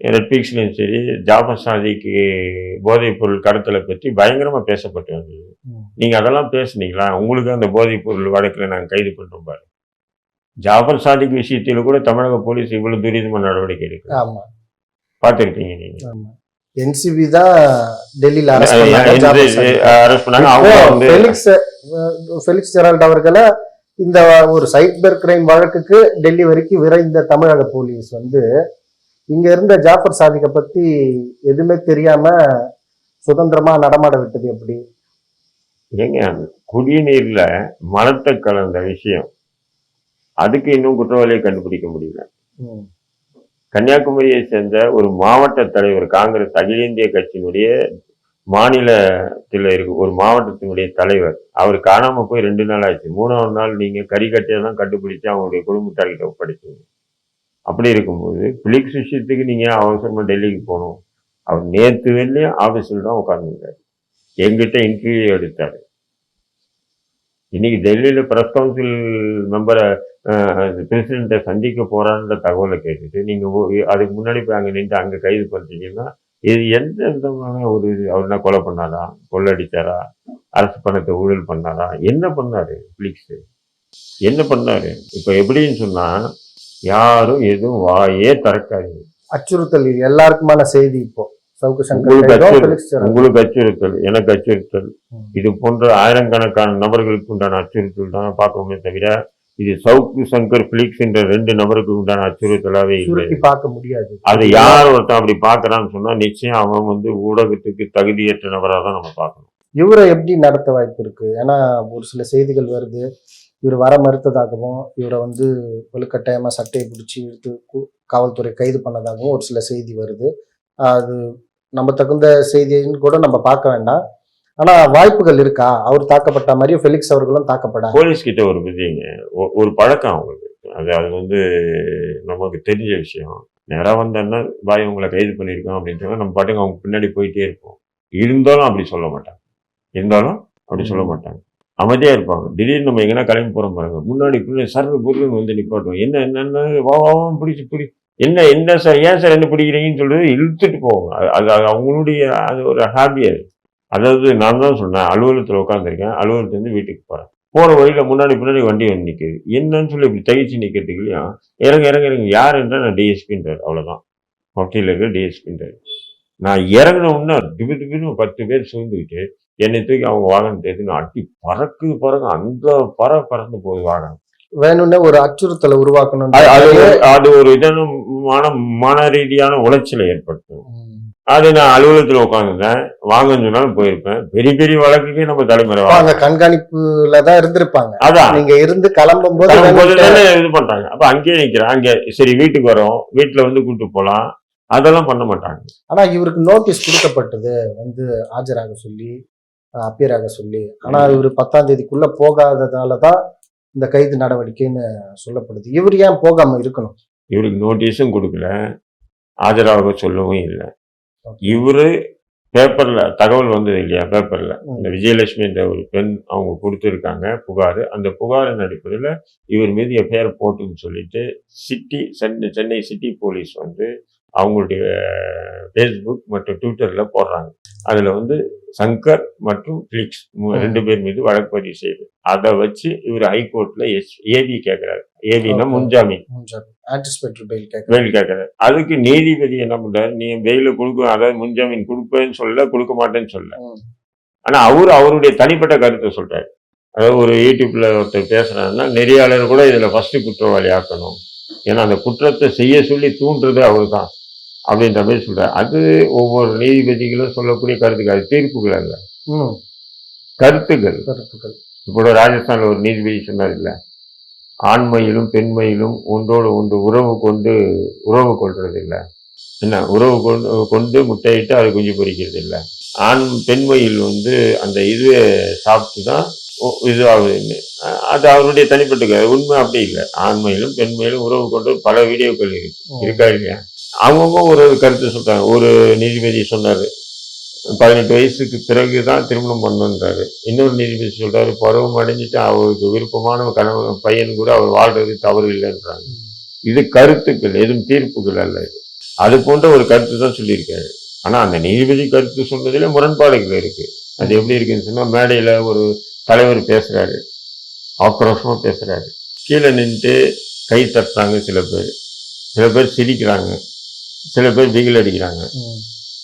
நெட்ஃப்ளிக்ஸ்லையும் சரி ஜாபர் சாதிக்கு போதைப் பொருள் கடத்தலை பற்றி பயங்கரமாக பேசப்பட்டு வந்தது. நீங்கள் அதெல்லாம் பேசுனீங்களா? உங்களுக்கு அந்த போதைப் பொருள் வழக்கில் நாங்கள் கைது பண்ணுறோம் பாரு. ஜாபர் சாதிக் விஷயத்தில் கூட தமிழக போலீஸ் இவ்வளவு துரிதமாக நடவடிக்கை எடுக்கு ஆமா. பார்த்துருக்கீங்க நீங்கள் என்சிபி தான் டெல்லியில. அரெஸ்ட் பண்ணாங்க. ஃபெலிக்ஸ் ஜெரால்ட் அவர்களை இந்த ஒரு சைபர் கிரைம் வழக்குக்கு டெல்லி வரைக்கும் விரைந்த தமிழக போலீஸ் வந்து இங்க இருந்த ஜாஃபர் சாதிக்கை பத்தி எதுவுமே தெரியாம சுதந்திரமா நடமாட விட்டது எப்படி? ஏங்க குடிநீர்ல மலத்தை கலந்த விஷயம். அதுக்கு இன்னும் குற்றவாளியை கண்டுபிடிக்க முடியல. கன்னியாகுமரியை சேர்ந்த ஒரு மாவட்ட தலைவர் காங்கிரஸ் அகில இந்திய கட்சியினுடைய மாநிலத்தில் இருக்கு ஒரு மாவட்டத்தினுடைய தலைவர். அவர் காணாம போய் ரெண்டு நாள் ஆச்சு. மூணாவது நாள் நீங்க கறிக்கட்டையை தான் கண்டுபிடிச்சு அவங்களுடைய குடும்பத்தார்கிட்ட ஒப்படைச்சீங்க. அப்படி இருக்கும்போது பிலிக்ஸ் விஷயத்துக்கு நீங்க அவசரமா டெல்லிக்கு போகணும்? அவர் நேத்து வெளியே ஆபீஸில் தான் உட்கார்ந்துருந்தார். எங்கிட்ட இன்டர்வியூ எடுத்தார். இன்னைக்கு டெல்லியில் ப்ரெஸ் கவுன்சில் மெம்பரை பிரசிடென்ட்டை சந்திக்க போகிறான்ற தகவலை கேட்டுட்டு நீங்கள் அதுக்கு முன்னாடி போய் அங்கே நின்று அங்கே கைது பண்ணிட்டீங்கன்னா இது எந்த விதமான ஒரு இது அவர் என்ன கொலை பண்ணாரா? கொள்ளடித்தாரா அரசு பணத்தை ஊழல் பண்ணாரா? என்ன பண்ணார் பிளிக்ஸு என்ன பண்ணார்? இப்போ எப்படின்னு சொன்னால் யாரும் எதுவும் வாயே திறக்காது அச்சுறுத்தல் இது எல்லாருக்குமான செய்தி இப்போ. சவுக்கு சங்கர் உங்களுக்கு அச்சுறுத்தல். எனக்கு அச்சுறுத்தல். இது போன்ற ஆயிரக்கணக்கான நபர்களுக்கு உண்டான அச்சுறுத்தல் தான் பார்க்கணுமே தவிர இது சவுக்கு சங்கர் பிலிக்ஸ் என்ற ரெண்டு நபருக்கு உண்டான அச்சுறுத்தலாவே இல்லை. பார்க்க முடியாது. அது யார் ஒருத்தன் அப்படி பார்க்கறான்னு சொன்னா நிச்சயம் அவன் வந்து ஊடகத்துக்கு தகுதியற்ற நபராக தான் நம்ம பார்க்கணும். இவரை எப்படி நடத்த வாய்ப்பு இருக்கு? ஏன்னா ஒரு சில செய்திகள் வருது. இவர் வர மறுத்ததாகவும் இவரை வந்து வலுக்கட்டாயமா சட்டையை பிடிச்சி இழுத்து காவல்துறை கைது பண்ணதாகவும் ஒரு சில செய்தி வருது. அது நம்ம தகுந்த செய்தின்னு கூட நம்ம பார்க்க வேண்டாம். ஆனா வாய்ப்புகள் இருக்கா? அவர் தாக்கப்பட்ட மாதிரியும் ஃபெலிக்ஸ் அவர்களும் தாக்கப்படா போலீஸ் கிட்ட ஒரு ஒ- ஒரு பழக்கம் அவங்களுக்கு. அது அது வந்து நமக்கு தெரிஞ்ச விஷயம். நேரா வந்தோன்னா பாய் உங்களை கைது பண்ணியிருக்கோம் அப்படின்னு சொன்னா நம்ம பாட்டுக்கு அவங்க பின்னாடி போயிட்டே இருப்போம். இருந்தாலும் அப்படி சொல்ல மாட்டாங்க. இருந்தாலும் அப்படி சொல்ல மாட்டாங்க. அமைதியா இருப்பாங்க. திடீர்னு நம்ம எங்கன்னா கிளம்பி போறோம் பாருங்க. முன்னாடி பின்னாடி சர்வ பொருள் வந்து நிப்பாட்டுவோம் என்ன என்னென்ன வா வா வா, பிடிச்சு பிடி. என்ன என்ன சார் ஏன் சார் என்ன பிடிக்கிறீங்கன்னு சொல்லிட்டு இழுத்துட்டு போவோம் அது- அது அவங்களுடைய அது ஒரு ஹாபி அது. அதாவது நான் தான் சொன்னேன் அலுவலகத்தில் உட்காந்துருக்கேன் அலுவலகத்துலேருந்து வீட்டுக்கு போகிறேன் போகிற வழியில் முன்னாடி பின்னாடி வண்டி வந்து நிற்குது என்னன்னு சொல்லி இப்படி தகிச்சு நிற்கிறதுக்கு இல்லையா? இறங்க இறங்க இறங்க. யார் என்றால் நான் டிஎஸ்பின்றார் அவ்வளோதான் மொட்டையில் இருக்கிற டிஎஸ்பின்றார் நான் இறங்கின உடனே திபு திபுன்னு பத்து பேர் சூழ்ந்துக்கிட்டு என்னை தூக்கி அவங்க வாகனத்தை நான் அட்டி பறக்கு பறக்க அந்த பற பறந்து போகுது வாகனம். வேணும்னே ஒரு அச்சுறுத்தலை உருவாக்கணும் அது ஒரு- அது ஒரு இதான மன ரீதியான உளைச்சலை ஏற்படுத்தும். அது நான் அலுவலகத்தில் உட்காந்துருந்தேன். வாங்கன்னு சொன்னாலும் போயிருப்பேன். பெரிய பெரிய வழக்குக்கே நம்ம தலைமுறை அவங்க கண்காணிப்புல தான் இருந்திருப்பாங்க. அதான். நீங்க இருந்து கிளம்பும் போது இது பண்றாங்க. அப்ப அங்கேயே நிக்கிறேன். அங்கே சரி வீட்டுக்கு வரோம். வீட்டுல வந்து கூட்டு போலாம். அதெல்லாம் பண்ண மாட்டாங்க. ஆனா இவருக்கு நோட்டீஸ் கொடுக்கப்பட்டது வந்து ஆஜராக சொல்லி அப்பியராக சொல்லி. ஆனா இவர் பத்தாம் தேதிக்குள்ள போகாததால தான் இந்த கைது நடவடிக்கைன்னு சொல்லப்படுது. இவர் ஏன் போகாம இருக்கணும்? இவருக்கு நோட்டீஸும் கொடுக்கல. ஆஜராக சொல்லவும் இல்லை. இவரு பேப்பர்ல தகவல் வந்தது இல்லையா பேப்பர்ல. இந்த விஜயலட்சுமி என்ற ஒரு பெண் அவங்க கொடுத்துருக்காங்க புகார். அந்த புகாரின் அடிப்படையில் இவர் மீது எஃப்ஐஆர் போட்டுன்னு சொல்லிட்டு city Chennai Chennai city police வந்து அவங்களுடைய ஃபேஸ்புக் மற்றும் ட்விட்டரில் போடுறாங்க. அதில் வந்து சங்கர் மற்றும் ஃபிளிக்ஸ் ம். ரெண்டு பேர் மீது வழக்கு பதிவு செய்யுது அதை வச்சு இவர் ஹைகோர்ட்ல எஸ் ஏவி கேட்குறாரு ஏவினா. முன்ஜாமீன். பெயில் கேட்கறாரு அதுக்கு நீதிபதி என்ன பண்றாரு? நீ பெயில கொடுக்க அதாவது முன்ஜாமீன் கொடுப்பேன்னு சொல்ல கொடுக்க மாட்டேன்னு சொல்ல ஆனா அவரு அவருடைய தனிப்பட்ட கருத்தை சொல்றாரு. அதாவது ஒரு யூடியூப்ல ஒருத்தர் பேசுறாருன்னா நெறியாளர் கூட இதுல ஃபர்ஸ்ட் குற்றவாளி ஆக்கணும். ஏன்னா அந்த குற்றத்தை செய்ய சொல்லி தூண்டுறது அவர் தான் அப்படின்ற மாதிரி சொல்றாரு. அது ஒவ்வொரு நீதிபதிகளும் சொல்லக்கூடிய கருத்துக்கள் அது தீர்ப்புகள் அல்ல. கருத்துக்கள். கருத்துக்கள். இப்போ ராஜஸ்தான்ல ஒரு நீதிபதி சொன்னார் இல்ல. ஆண்மையிலும் பெண்மையிலும் ஒன்றோடு ஒன்று உறவு கொண்டு உறவு கொள்றது இல்ல. என்ன? உறவு கொண்டு கொண்டு முட்டையிட்டு அது குஞ்சு பொரிக்கிறது இல்ல. ஆண் பெண்மையில் வந்து அந்த இது சாப்பிட்டு தான் ஒ- இது ஆகுதுன்னு அஹ் அது அவருடைய தனிப்பட்ட. உண்மை அப்படி இல்லை. ஆண்மையிலும் பெண்மையிலும் உறவு கொண்டு பல வீடியோக்கள் இருக்கு. இருக்கா இல்லையா? அவங்கவுங்க ஒரு ஒரு கருத்து சொல்றாங்க. ஒரு நீதிபதி சொன்னாரு பதினெட்டு வயசுக்கு பிறகு தான் திருமணம் பண்ணுன்றாரு. இன்னொரு நீதிபதி சொல்றாரு பருவம் அடைஞ்சிட்டு அவருக்கு விருப்பமான கணவன் பையன் கூட அவர் வாழ்றது தவறு இல்லைன்றாங்க. இது கருத்துக்கள் எதுவும் தீர்ப்புகள் அல்ல இது. அது போன்ற ஒரு கருத்து தான் சொல்லியிருக்காரு. ஆனா அந்த நீதிபதி கருத்து சொன்னதுல முரண்பாடுகள் இருக்கு. அது எப்படி இருக்குன்னு சொன்னா மேடையில ஒரு தலைவர் பேசுறாரு. ஆக்ரோஷமா பேசுறாரு. கீழே நின்றுட்டு கை தட்டுறாங்க சில பேர். சில பேர் சிரிக்கிறாங்க. சில பேர் பிகில் அடிக்கிறாங்க.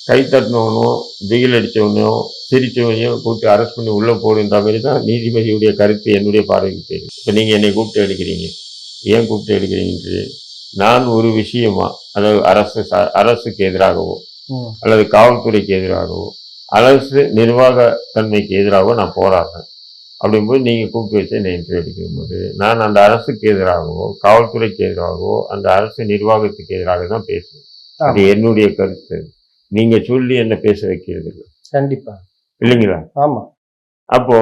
கை தட்டினவனும் பிகில் அடித்தவனையும் சிரிச்சவனையும் கூப்பிட்டு அரெஸ்ட் பண்ணி உள்ளே போடுன்ற மாதிரி தான் நீதிபதியுடைய கருத்து என்னுடைய பார்வைக்கு தெரியும். இப்போ நீங்கள் என்னை கூப்பிட்டு எடுக்கிறீங்க. ஏன் கூப்பிட்டு எடுக்கிறீங்க நான் ஒரு விஷயமா அதாவது அரசு அரசுக்கு எதிராகவோ. அல்லது காவல்துறைக்கு எதிராகவோ அரசு நிர்வாக தன்மைக்கு எதிராகவோ நான் போராடுறேன். அப்படிங்கும்போது நீங்கள் கூப்பிட்டு வச்சு என்னை இன்டர்வியூ எடுக்கும்போது நான் அந்த அரசுக்கு எதிராகவோ காவல்துறைக்கு எதிராகவோ அந்த அரசு நிர்வாகத்துக்கு எதிராக தான் பேசுவேன். அது என்னுடைய கருத்து. நீங்க சொல்லி என்ன பேச வைக்கிறது இல்லை கண்டிப்பா. இல்லைங்களா? ஆமா. அப்போ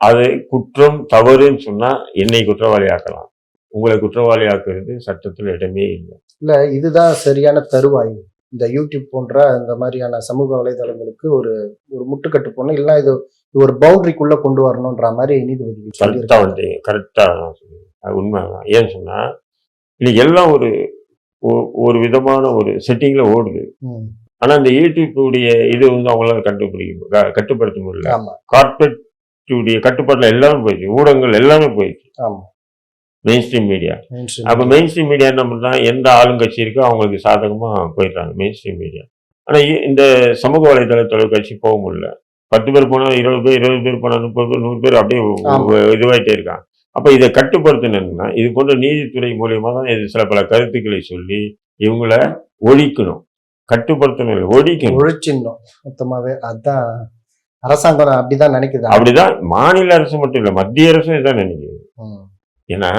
அது குற்றம் தவறுன்னு சொன்னா என்னை குற்றவாளி ஆக்கலாம் உங்களை குற்றவாளி ஆக்குறது சட்டத்துல இடமே இல்லை. இல்ல இதுதான் சரியான தருவாய். இந்த யூடியூப் போன்ற இந்த மாதிரியான சமூக வலைதளங்களுக்கு ஒரு ஒரு முட்டுக்கட்டு போடணும். இல்லைன்னா இது ஒரு பவுண்டரிக்குள்ள கொண்டு வரணும்ன்ற மாதிரி நீதிபதி கரெக்டா சொல்லியிருக்காங்க வந்து கரெக்டா நான் சொல்லுவேன் அது உண்மைதான். ஏன்னு சொன்னா இன்னைக்கு எல்லாம் ஒரு ஒரு விதமான ஒரு செட்டிங்ல ஓடுது. ஆனா இந்த யூடியூப்புடைய இது வந்து அவங்களால கண்டுபிடிக்க கட்டுப்படுத்த முடியல. ஆமா. கார்பரேட் உடைய கட்டுப்பாட்டுல எல்லாமே போயிடுச்சு. ஊடகங்கள் எல்லாமே போயிடுச்சு. ஆமா. மெயின் ஸ்ட்ரீம் மீடியா அப்போ மெயின் ஸ்ட்ரீம் மீடியா என்ன பண்ணுறா எந்த ஆளுங்கட்சி இருக்கோ அவங்களுக்கு சாதகமாக போயிடுறாங்க மெயின் ஸ்ட்ரீம் மீடியா ஆனால் இந்த சமூக வலைதள தொலைக்காட்சி போக முடியல. பத்து பேர் போனால் இருபது பேர் இருபது பேர் போனால் முப்பது பேர் நூறு பேர் அப்படியே. இதுவாயிட்டே இருக்காங்க. அப்போ இதை கட்டுப்படுத்தணும்னா இது போன்ற நீதித்துறை மூலியமாக தான் இது சில பல கருத்துக்களை சொல்லி இவங்கள ஒழிக்கணும். கட்டுப்படுத்தணும் ஒழிக்கணும். ஒழிச்சிடணும். மொத்தமாவே அதான் அரசாங்கம் அப்படிதான் நினைக்குது. அப்படிதான் மாநில அரசு மட்டும் இல்லை மத்திய அரசும் இதான் நினைக்குது. ஏன்னா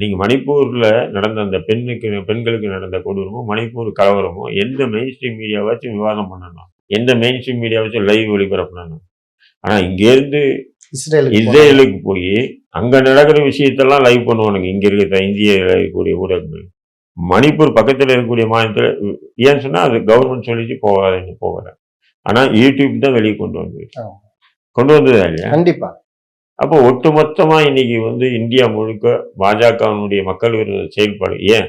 நீங்க மணிப்பூர்ல நடந்த அந்த பெண்ணுக்கு பெண்களுக்கு நடந்த கொடூரமும் மணிப்பூர் கலவரமும் எந்த மெயின் ஸ்ட்ரீம் மீடியா வச்சு விவாதம் பண்ணணும். எந்த மெயின் ஸ்ட்ரீம் மீடியா வச்சு லைவ் ஒளிபரப்பணும். ஆனா இங்க இருந்து இஸ்ரேலுக்கு போய் அங்க நடக்கிற விஷயத்தெல்லாம் லைவ் பண்ணுவானுங்க. இங்க இருக்கிற இந்திய இருக்கக்கூடிய ஊடகங்கள். மணிப்பூர் பக்கத்துல இருக்கக்கூடிய மாநிலத்துல ஏன்னு சொன்னா அது கவர்மெண்ட் சொல்லிச்சு போகாதுன்னு போகல ஆனா யூடியூப் தான் வெளியே கொண்டு வந்து. கொண்டு வந்ததா இல்லையா? கண்டிப்பா. அப்போ ஒட்டுமொத்தமா இன்னைக்கு வந்து இந்தியா முழுக்க பாஜகவினுடைய மக்கள் விரோத செயல்பாடு ஏன்?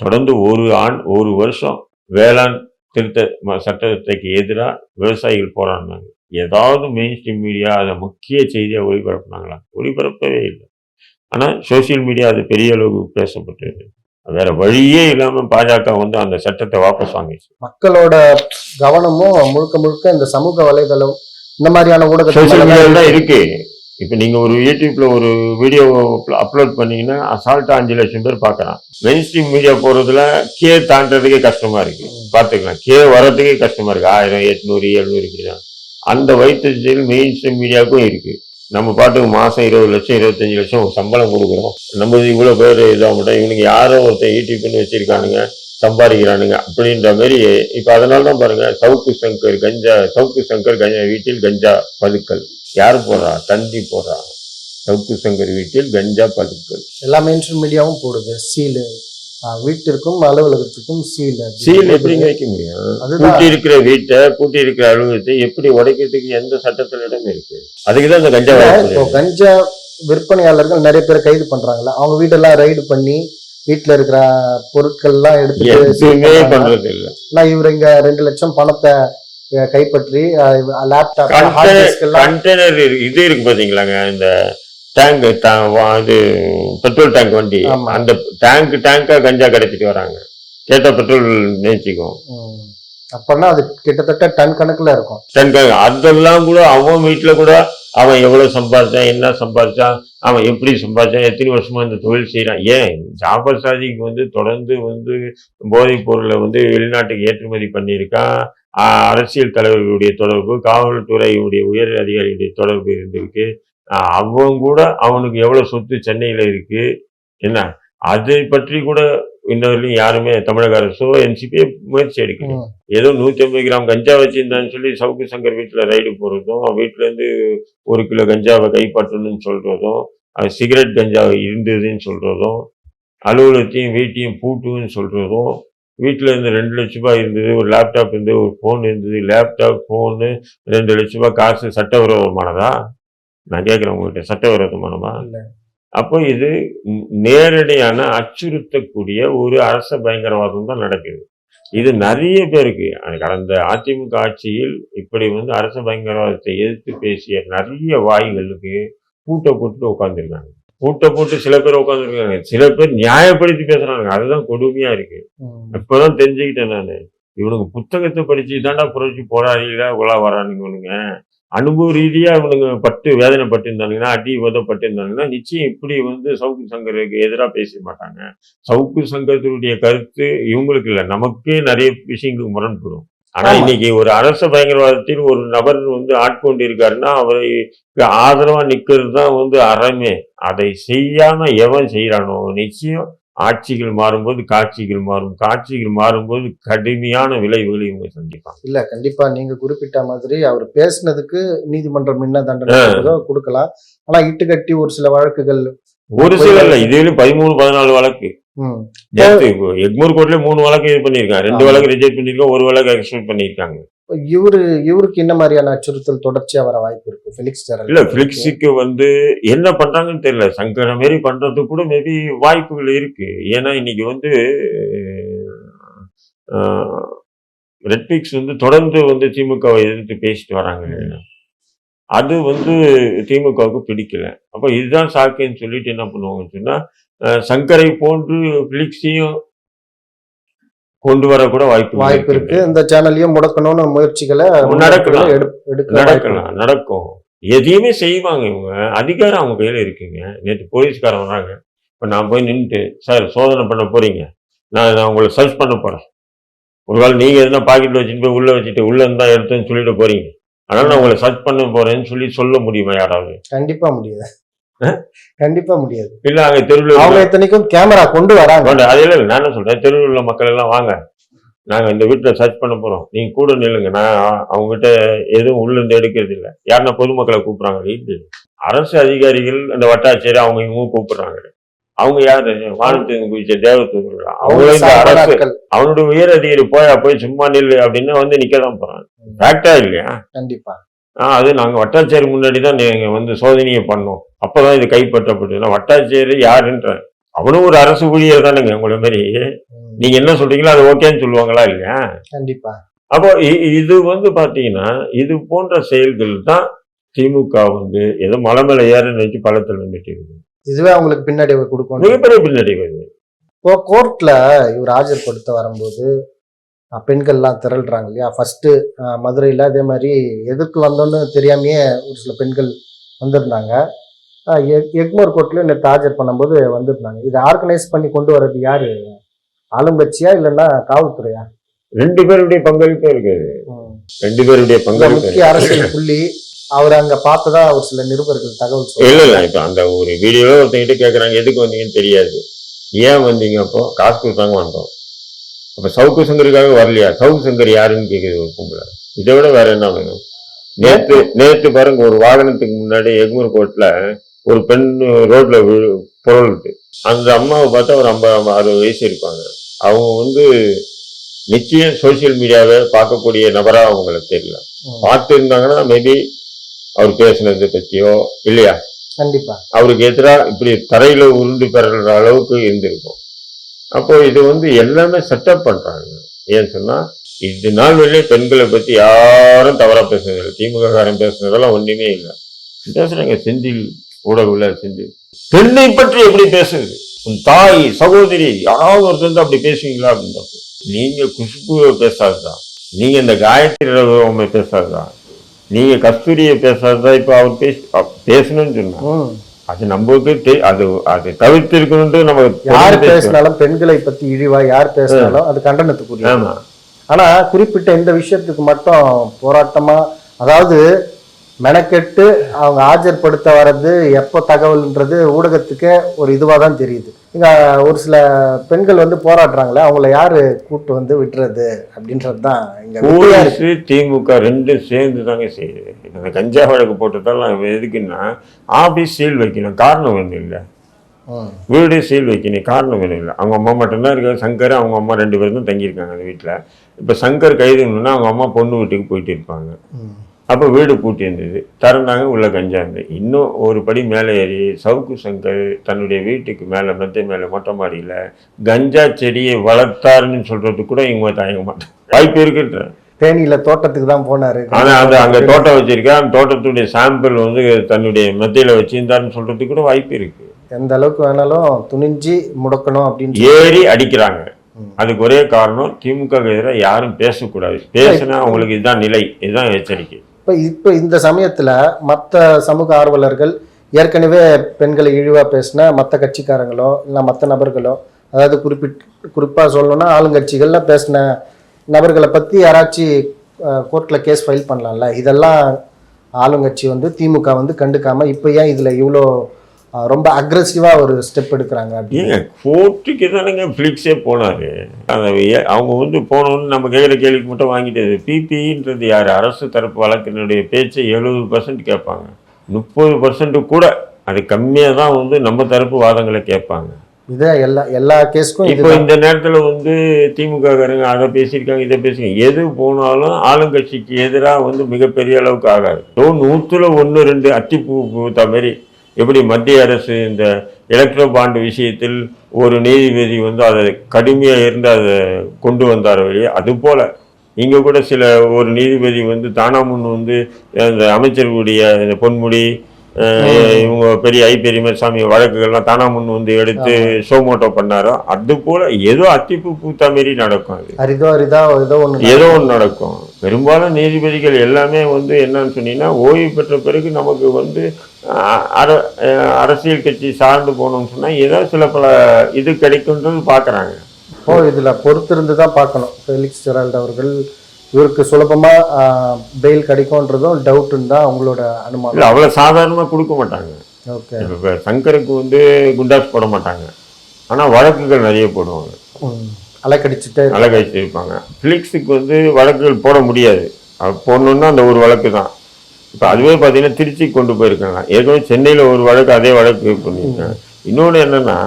தொடர்ந்து ஒரு ஆண் ஒரு வருஷம் வேளாண் திருத்த சட்டத்துக்கு எதிராக விவசாயிகள் போராடினாங்க. ஏதாவது மெயின் ஸ்ட்ரீம் மீடியா அதை முக்கிய செய்தியா ஒளிபரப்புனாங்களா? ஒளிபரப்பவே இல்லை. ஆனா சோசியல் மீடியா அது பெரிய அளவுக்கு பேசப்பட்டது வேற வழியே இல்லாம பாஜக வந்து அந்த சட்டத்தை வாபஸ் வாங்கிச்சு மக்களோட கவனமும் முழுக்க முழுக்க இந்த சமூக வலைதளம் இந்த மாதிரியான சோசியல் ஊடகங்கள் மீடியாவில் தான் இருக்கு. இப்போ நீங்க ஒரு யூடியூப்ல ஒரு வீடியோ அப்லோட் பண்ணீங்கன்னா அசால்ட்டா அஞ்சு லட்சம் பேர் பார்க்கலாம். மெயின் ஸ்ட்ரீம் மீடியா போறதுல கே தாண்டறதுக்கே கஷ்டமா இருக்கு. பார்த்துக்கலாம். கே வர்றதுக்கே கஷ்டமா இருக்கு. ஆயிரம் எட்நூறு எழுநூறு இப்படிதான். அந்த வைத்தறிச்சல் மெயின் ஸ்ட்ரீம் மீடியாவுக்கும் இருக்கு. நம்ம பாட்டுக்கு மாசம் இருபது லட்சம் இருபத்தஞ்சு லட்சம் சம்பளம் கொடுக்குறோம். நம்ம இவ்வளவு பேர் இதாக மாட்டோம். இவனுக்கு யாரோ ஒருத்தன் யூடியூப்னு வச்சிருக்கானுங்க சம்பாதிக்கிறானுங்க அப்படின்ற மாதிரி. இப்ப அதனால தான் பாருங்க சவுக்கு சங்கர் கஞ்சா சவுக்கு சங்கர் கஞ்சா வீட்டில் கஞ்சா பதுக்கல். யார் போடுறா? தந்தி போடுறா. சவுக்கு சங்கர் வீட்டில் கஞ்சா பதுக்கல். எல்லா மெயின்ஸ்ட்ரீம் மீடியாவும் போடுது. சீலு வீட்டிற்கும் அலுவலகத்துக்கும் சீல் சீல் எப்படிங்க வைக்க முடியும். பூட்டி இருக்கிற வீட்டை பூட்டி இருக்கிற அலுவலகத்தை எப்படி உடைக்கிறதுக்கு எந்த சட்டத்துல இடம் இருக்கு அதுக்கு தான் இந்த கஞ்சா இப்போ. கஞ்சா விற்பனையாளர்கள் நிறைய பேர் கைது பண்றாங்கல்ல அவங்க வீட்டெல்லாம் ரைடு பண்ணி வீட்டுல இருக்கிற பொருட்கள் எல்லாம் எடுத்துட்டு. பண்றது இல்ல ஆனா இவர் இங்க ரெண்டு லட்சம் பணத்தை கைப்பற்றி லேப்டாப் கண்டெய்னர் இது இருக்கு பாத்தீங்களாங்க இந்த டேங்க் இது பெட்ரோல் டேங்க் வண்டி. அந்த டேங்க் டேங்கா கஞ்சா கடத்திட்டு வராங்க. கேட்டா பெட்ரோல் நேச்சிக்கும் ம். அப்பன்னா அது கிட்டத்தட்ட டன் கணக்குல இருக்கும். டேங்க் அதெல்லாம் கூட அவன் வீட்டுல கூட அவன் எவ்வளவு சம்பாதிச்சான் என்ன சம்பாதிச்சான் அவன் எப்படி சம்பாதிச்சான் எத்தனை வருஷமா இந்த தொழில் செய்யறான் ஏன்? ஜாபர் சாதிக்கு வந்து தொடர்ந்து வந்து போதைப் பொருளை வந்து வெளிநாட்டுக்கு ஏற்றுமதி பண்ணியிருக்கான். அரசியல் தலைவர்களுடைய தொடர்பு காவல்துறையுடைய உயர் அதிகாரிகளுடைய தொடர்பு இருந்திருக்கு. அவன் கூட அவனுக்கு எவ்வளவு சொத்து சென்னையில இருக்கு என்ன? அதை பற்றி கூட இன்னவரையும் யாருமே தமிழக அரசோ என்சிபியே முயற்சி எடுக்கல. ம். ஏதோ நூத்தி ஐம்பது கிராம் கஞ்சா வச்சிருந்தான்னு சொல்லி சவுக்கு சங்கர் வீட்டுல ரைடு போறதும் அவன் வீட்டுல இருந்து ஒரு கிலோ கஞ்சாவை கைப்பற்றணும்னு சொல்றதும் அது சிகரெட் கஞ்சா இருந்ததுன்னு சொல்றதும் அலுவலகத்தையும் வீட்டையும் பூட்டுன்னு சொல்றதும் வீட்டில் இருந்து ரெண்டு லட்ச ரூபாய் இருந்தது ஒரு லேப்டாப் இருந்தது ஒரு ஃபோன் இருந்தது லேப்டாப் ஃபோனு ரெண்டு லட்ச ரூபாய் காசு சட்டவிரோதமானதா நான் கேட்குறேன் உங்ககிட்ட சட்டவிரோதமானதா இல்ல. அப்போ இது நேரடியான அச்சுறுத்தக்கூடிய ஒரு அரச பயங்கரவாதம் தான் நடக்குது. இது நிறைய பேருக்கு கடந்த அதிமுக ஆட்சியில் இப்படி வந்து அரச பயங்கரவாதத்தை எதிர்த்து பேசிய நிறைய வாய்களுக்கு பூட்டை போட்டு உட்காந்துருக்காங்க பூட்டை போட்டு சில பேர் உட்காந்துருக்காங்க சில பேர் நியாயப்படுத்தி பேசுறாங்க. அதுதான் கொடுமையா இருக்கு. இப்பதான் தெரிஞ்சுக்கிட்டேன் நான். இவனுக்கு புத்தகத்தை படிச்சு தாண்டா புரட்சி போராடிகளா உலா வரானுங்க இவனுங்க. அனுபவ ரீதியா இவனுங்க பட்டு வேதனை பட்டு இருந்தானுங்கன்னா அடி உதப்பட்டு இருந்தாங்கன்னா நிச்சயம் இப்படி வந்து சவுக்கு சங்கருக்கு எதிராக பேச மாட்டாங்க. சவுக்கு சங்கத்தினுடைய கருத்து இவங்களுக்கு இல்லை. நமக்கே நிறைய விஷயங்களுக்கு முரண்படும். ஆனா ஆமா. இன்னைக்கு ஒரு அரச பயங்கரவாதத்தில் ஒரு நபர் வந்து ஆட்கொண்டு இருக்காருன்னா அவரை ஆதரவா நிக்கிறது தான் வந்து அறமே. அதை செய்யாம எவன் செய்யறானோ நிச்சயம் ஆட்சிகள் மாறும்போது காட்சிகள் மாறும். காட்சிகள் மாறும்போது கடுமையான விளைவுகளை இவங்க சந்திப்பாங்க. இல்ல கண்டிப்பா நீங்க குறிப்பிட்ட மாதிரி அவர் பேசுனதுக்கு நீதிமன்றம் என்ன தண்டனை கொடுக்கலாம். ஆனா இட்டு கட்டி ஒரு சில வழக்குகள் ஒரு சில இல்ல இதுல பதிமூணு பதினாலு வழக்கு. எக்மூர் கோர்ட்ல மூணு வழக்கு இது பண்ணிருக்காங்க ரெண்டு. வழக்கு ரிஜெக்ட் பண்ணிருக்காங்க ஒரு வழக்கு எக்ஸ்பெக்ட் பண்ணிருக்காங்க இவரு இவருக்கு என்ன மாதிரியான அச்சுறுத்தல் தொடர்ச்சியா வர வாய்ப்பு இருக்கு? ஜெரல்ட் இல்ல பிளிக்ஸுக்கு வந்து என்ன பண்றாங்கன்னு தெரியல. சங்கர மாரி பண்றதுக்கு கூட மேபி வாய்ப்புகள் இருக்கு. ஏன்னா இன்னைக்கு வந்து ரெட்பிக்ஸ் வந்து தொடர்ந்து வந்து திமுகவை எதிர்த்து பேசிட்டு வராங்க? அது வந்து திமுகவுக்கு பிடிக்கல. அப்ப இதுதான் சாக்குன்னு சொல்லிட்டு என்ன பண்ணுவாங்கன்னு சொன்னா சங்கரை போன்று பிளிக்ஸையும் கொண்டு வர கூட வாய்ப்பு வாய்ப்பு இருக்கு. இந்த சேனலையும் முடக்கணும்னு முயற்சிகளை நடக்கலாம். நடக்கலாம் நடக்கும். எதையுமே செய்வாங்க இவங்க. அதிகாரம் அவங்க கையில இருக்குங்க. நேற்று போலீஸ்காரன் வராங்க. இப்ப நான் போய் நின்றுட்டு சார் சோதனை பண்ண போறீங்க. நான் நான் உங்களை சர்ச் பண்ண போறேன். ஒருவேளை நீங்க எதுனா பாக்கெட்ல வச்சுட்டு போய் உள்ள வச்சுட்டு உள்ள இருந்தா எடுத்தேன்னு சொல்லிட்டு போறீங்க. அதனால நான் உங்களை சர்ச் பண்ண போறேன்னு சொல்லி சொல்ல முடியுமா யாராவது? கண்டிப்பா முடியாது. கண்டிப்பா முடியாது. இல்ல அங்க தெருவில் அவங்க இத்தனைக்கும் கேமரா கொண்டு வராங்க. அது இல்லை நான் சொல்றேன். தெருவில் உள்ள மக்கள் எல்லாம் வாங்க. நாங்க இந்த வீட்டுல சர்ச் பண்ண போறோம். நீங்க கூட நில்லுங்க. நான் அவங்க கிட்ட எதுவும் உள்ள இருந்து எடுக்கிறது இல்ல. யாருன்னா பொதுமக்களை கூப்பிடுறாங்க வீட்டு அரசு அதிகாரிகள் அந்த வட்டாட்சியர் அவங்க இவங்க கூப்பிடுறாங்க. அவங்க யாரு? வானத்தின் குறிச்ச தேவத்தூர் அவங்க அவங்களும் இந்த சாதாரண அரசு. அவனுடைய உயர் அதிகாரி போயா போய் சும்மா நில்லு அப்படின்னு வந்து நிக்க தான் போறாங்க ஃபேக்டா இல்லையா? கண்டிப்பா. அது நாங்க வட்டாட்சியர் முன்னாடி தான் நீங்க வந்து சோதனையை பண்ணோம். அப்பதான் இது கைப்பற்றப்பட்டது. வட்டாட்சியர் யாருன்ற அவனும் ஒரு அரசு ஊழியர் தானுங்க உங்களை மாதிரி. நீங்க என்ன சொல்றீங்களோ அது ஓகேன்னு சொல்லுவாங்களா இல்லையா? கண்டிப்பா. அப்போ இது வந்து பாத்தீங்கன்னா இது போன்ற செயல்கள் தான் திமுக வந்து ஏதோ மலை மேல ஏறன்னு வச்சு பழத்தில் வந்துட்டு இருக்கு இதுவே அவங்களுக்கு பின்னாடி கொடுக்கணும் மிகப்பெரிய பின்னடைவு இப்போ கோர்ட்ல இவர் ஆஜர்படுத்த வரும்போது பெண்கள்லாம் திரள்றாங்க இல்லையா ஃபர்ஸ்ட் மதுரையில் அதே மாதிரி எதுக்கு வந்தோன்னு தெரியாமையே ஒரு சில பெண்கள் வந்திருந்தாங்க. எக்- எக்மோர் கோர்ட்ல நேற்று ஆஜர் பண்ணும்போது வந்திருந்தாங்க. இதை ஆர்கனைஸ் பண்ணி கொண்டு வர்றது யாரு? ஆளுங்கட்சியா இல்லைன்னா காவல்துறையா? ரெண்டு பேருடைய பங்களிப்பு இருக்கு ம். ரெண்டு பேருடைய பங்களிப்பு முக்கிய அரசியல் புள்ளி அவர் அங்க பார்த்ததா ஒரு சில நிருபர்கள் தகவல் இல்ல இல்ல இப்ப அந்த ஒரு வீடியோல ஒருத்தங்கிட்ட கேக்குறாங்க. எதுக்கு வந்தீங்கன்னு தெரியாது. ஏன் வந்தீங்க அப்போ? காசு கொடுத்தாங்க வந்தோம். அப்ப சவுக்கு சங்கருக்காக வரலையா? சவுக்கு சங்கர் யாருன்னு கேக்குது ஒரு பொம்பளை. இதை விட வேற என்ன வேணும்? நேத்து நேத்து பாருங்க ஒரு வாகனத்துக்கு முன்னாடி எக்மூர் கோர்ட்ல ஒரு பெண் ரோட்ல புரளுது அந்த அம்மாவை பார்த்தா ஒரு ஐம்பது அறுபது வயசு இருப்பாங்க. அவங்க வந்து நிச்சயம் சோசியல் மீடியாவை பார்க்கக்கூடிய நபரா அவங்களுக்கு தெரியல. ம். பார்த்து இருந்தாங்கன்னா மேபி அவர் பேசுனதை பத்தியோ இல்லையா? கண்டிப்பா. அவருக்கு எதிராக இப்படி தரையில உருண்டு பெறுற அளவுக்கு இருந்திருக்கும். அப்போ இது வந்து எல்லாமே செட்டப் பண்றாங்க. ஏன்னு சொன்னா இது நாள் வெளியே பெண்களை பத்தி யாரும் தவறா பேசுனதில்லை திமுக காரன் பேசுனதெல்லாம் ஒண்ணுமே இல்லை. பேசுறாங்க செந்தில் ஊடகவுல செந்தில். பெண்ணை பற்றி எப்படி பேசுறது? உன் தாய் சகோதரி யாராவது ஒருத்தர் வந்து அப்படி பேசுவீங்களா அப்படின்னு நீங்க குஷ்புவை பேசாதுதான். நீங்க இந்த காயத்ரி ரகுவமை பேசாதுதான். நீங்க கஸ்தூரியை பேசாததான். இப்ப அவர் பேசி பேசணும்னு சொன்னா அது நம்மளுக்கு அது அது தவிர்த்து இருக்கணும்னு நம்ம யார். பேசினாலும் பெண்களை பத்தி இழிவா யார் பேசினாலும் அது கண்டனத்துக்குரிய ஆனா குறிப்பிட்ட இந்த விஷயத்துக்கு மட்டும் போராட்டமா அதாவது மெனக்கெட்டு அவங்க ஆஜர்படுத்த வர்றது எப்போ தகவல்ன்றது ஊடகத்துக்கே ஒரு இதுவாக தான் தெரியுது. இங்க ஒரு சில பெண்கள் வந்து போராடுறாங்களே அவங்கள யாரு கூட்டு வந்து விட்டுறது அப்படின்றது தான் இங்க திமுக ரெண்டும் சேர்ந்து தாங்க செய்யுது. இந்த கஞ்சா வழக்கு போட்டதெல்லாம் எதுக்குன்னா ஆபீஸ் சீல் வைக்கணும். காரணம் ஒன்றும் இல்லை. வீடு சீல் வைக்கணும். காரணம் ஒன்றும் இல்லை. அவங்க அம்மா மட்டும்தான் இருக்காங்க சங்கர் அவங்க அம்மா ரெண்டு பேரும் தான் தங்கியிருக்காங்க அந்த வீட்டில் இப்போ சங்கர் கைதுன்னா அவங்க அம்மா பொண்ணு வீட்டுக்கு போயிட்டு இருப்பாங்க. அப்போ வீடு பூட்டி இருந்தது திறந்தாங்க உள்ள கஞ்சா இருந்தது இன்னும் ஒரு படி மேலே ஏறி சவுக்கு சங்கர் தன்னுடைய வீட்டுக்கு மேலே மெத்தை மேலே மொட்டை மாடியில் கஞ்சா செடியை வளர்த்தாருன்னு சொல்றதுக்கு கூட இவங்க தயங்க மாட்டாங்க. வாய்ப்பு இருக்குன்ற. தேனியில தோட்டத்துக்கு தான் போனாரு. ஆனா அந்த அங்க தோட்டம் வச்சிருக்கேன் அந்த தோட்டத்துடைய சாம்பிள் வந்து தன்னுடைய மெத்தையில வச்சிருந்தாருன்னு சொல்றதுக்கு கூட வாய்ப்பு இருக்கு. எந்த அளவுக்கு வேணாலும் துணிஞ்சு முடக்கணும் அப்படின்னு ஏறி அடிக்கிறாங்க. அதுக்கு ஒரே காரணம் திமுக எதிராக யாரும் பேசக்கூடாது. பேசினா அவங்களுக்கு இதுதான் நிலை இதுதான் எச்சரிக்கை. இப்போ இப்போ இந்த சமயத்தில் மற்ற சமூக ஆர்வலர்கள் ஏற்கனவே பெண்களை இழிவாக பேசின மற்ற கட்சிக்காரங்களோ இல்லை மற்ற நபர்களோ அதாவது குறிப்பிட் குறிப்பாக சொல்லணும்னா ஆளுங்கட்சிகள்லாம் பேசின நபர்களை பற்றி யாராச்சும் கோர்ட்டில் கேஸ் ஃபைல் பண்ணலாம்ல? இதெல்லாம் ஆளுங்கட்சி வந்து திமுக வந்து கண்டுக்காமல் இப்போ ஏன் இதில் இவ்வளோ ரொம்ப அக்ரெசிவாக ஒரு ஸ்டெப் எடுக்கிறாங்க அப்படின்னு. ஏங்க கோர்ட்டுக்கு தானேங்க ஃபிளிக்ஸே போனாரு. அந்த ஏ- அவங்க வந்து போனோன்னு நம்ம கேட்குற கேள்விக்கு மட்டும் வாங்கிட்டது பிபின்றது யார்? அரசு தரப்பு வழக்கினுடைய பேச்சை எழுபது பர்சன்ட் கேட்பாங்க. முப்பது பர்சன்ட் கூட அது கம்மியாக தான் வந்து நம்ம தரப்பு வாதங்களை கேட்பாங்க. இதை எல்லா எல்லா கேஸ்க்கும் இப்போ இந்த நேரத்துல வந்து திமுக காரங்க அதை பேசியிருக்காங்க இதை பேசியிருக்காங்க. எது போனாலும் ஆளுங்கட்சிக்கு எதிராக வந்து மிகப்பெரிய அளவுக்கு ஆகாது. நூற்றுல ஒன்று ரெண்டு அத்திப்பூ பூத்த மாதிரி எப்படி மத்திய அரசு இந்த எலக்ட்ரோ பாண்டு விஷயத்தில் ஒரு நீதிபதி வந்து அதை கடுமையாக இருந்து அதை கொண்டு வந்தார் வழியே அதுபோல் இங்கே கூட சில ஒரு நீதிபதி வந்து தானா முன் வந்து அந்த அமைச்சர்களுடைய இந்த பொன்முடி இவங்க பெரிய ஐ பெரியமசாமி வழக்குகள்லாம் தானா முன் வந்து எடுத்து ஷோமோட்டோ பண்ணாரோ அது போல ஏதோ அத்திப்பூ பூத்த மாரி நடக்கும் அது. அரிதோ அரிதா ஏதோ ஒன்று ஏதோ ஒன்று நடக்கும். பெரும்பாலும் நீதிபதிகள் எல்லாமே வந்து என்னன்னு சொன்னீங்கன்னா ஓய்வு பெற்ற பிறகு நமக்கு வந்து அர அரசியல் கட்சி சார்ந்து போகணும்னு சொன்னால் ஏதோ சில பல இது கிடைக்குன்றது பார்க்குறாங்க ஓ இதில் பொறுத்திருந்து தான் பார்க்கணும். ஃபெலிக்ஸ் ஜெரால்ட் அவர்கள் இவருக்கு சுலபமாக பெயில் கிடைக்கும்ன்றதும் டவுட்டுன்னு தான் உங்களோட அனுமானம்? இல்லை அவ்வளோ சாதாரணமாக கொடுக்க மாட்டாங்க. ஓகே. இப்போ சங்கருக்கு வந்து குண்டாஸ் போட மாட்டாங்க. ஆனால் வழக்குகள் நிறைய போடுவாங்க. அலைக்கடிச்சிட்டே நல்லா கழிச்சு இருப்பாங்க. ஃபிலிக்ஸுக்கு வந்து வழக்குகள் போட முடியாது. அது போடணுன்னா அந்த ஒரு வழக்கு தான். இப்போ அதுவே பார்த்தீங்கன்னா திருச்சி கொண்டு போயிருக்காங்க. ஏற்கனவே சென்னையில் ஒரு வழக்கு அதே வழக்கு பண்ணியிருக்கேன் இன்னொன்று என்னன்னா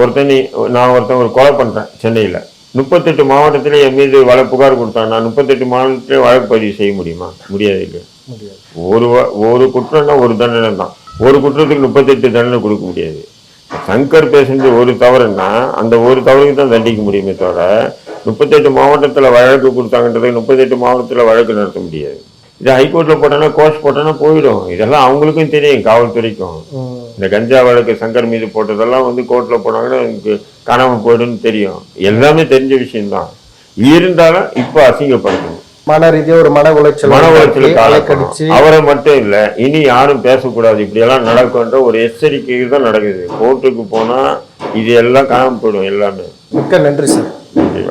ஒருத்தன் நான் ஒருத்தன் ஒரு கொலை பண்ணுறேன் சென்னையில். முப்பத்தெட்டு மாவட்டத்தில் என் மீது வழ புகார் கொடுத்தாங்க. நான் முப்பத்தெட்டு மாவட்டத்தில் வழக்கு பதிவு செய்ய முடியுமா? முடியாது இல்லை முடியாது. ஒரு ஒரு குற்றம்னா ஒரு தண்டனை தான் ஒரு குற்றத்துக்கு முப்பத்தெட்டு தண்டனை கொடுக்க முடியாது. சங்கர் பேசுனது ஒரு தவறுன்னா அந்த ஒரு தவறுக்கு தான் தண்டிக்க முடியுமே தவிர முப்பத்தெட்டு மாவட்டத்தில் வழக்கு கொடுத்தாங்கன்றதுக்கு முப்பத்தெட்டு மாவட்டத்தில் வழக்கு நடத்த முடியாது. இது ஹைகோர்ட்டில் போட்டோன்னா கோர்ஸ் போட்டோன்னா போயிடும். இதெல்லாம் அவங்களுக்கும் தெரியும் காவல்துறைக்கும். இந்த கஞ்சா வழக்கு சங்கர் மீது போட்டதெல்லாம் வந்து கோர்ட்டில் போனாங்கன்னா எனக்கு காணாமல் போயிடும்னு தெரியும். எல்லாமே தெரிஞ்ச விஷயம்தான். இருந்தாலும் இப்போ அசிங்கப்படுத்தணும். மன ரீதியாக ஒரு மன உளைச்சல் மன. அலைக்கடிச்சு அவரை மட்டும் இல்ல இனி யாரும் பேசக்கூடாது. இப்படி எல்லாம் நடக்கும்ன்ற ஒரு எச்சரிக்கை தான் நடக்குது. கோர்ட்டுக்கு போனா இது எல்லாம் காணாம போயிடும் எல்லாமே. மிக்க நன்றி சார். நன்றி.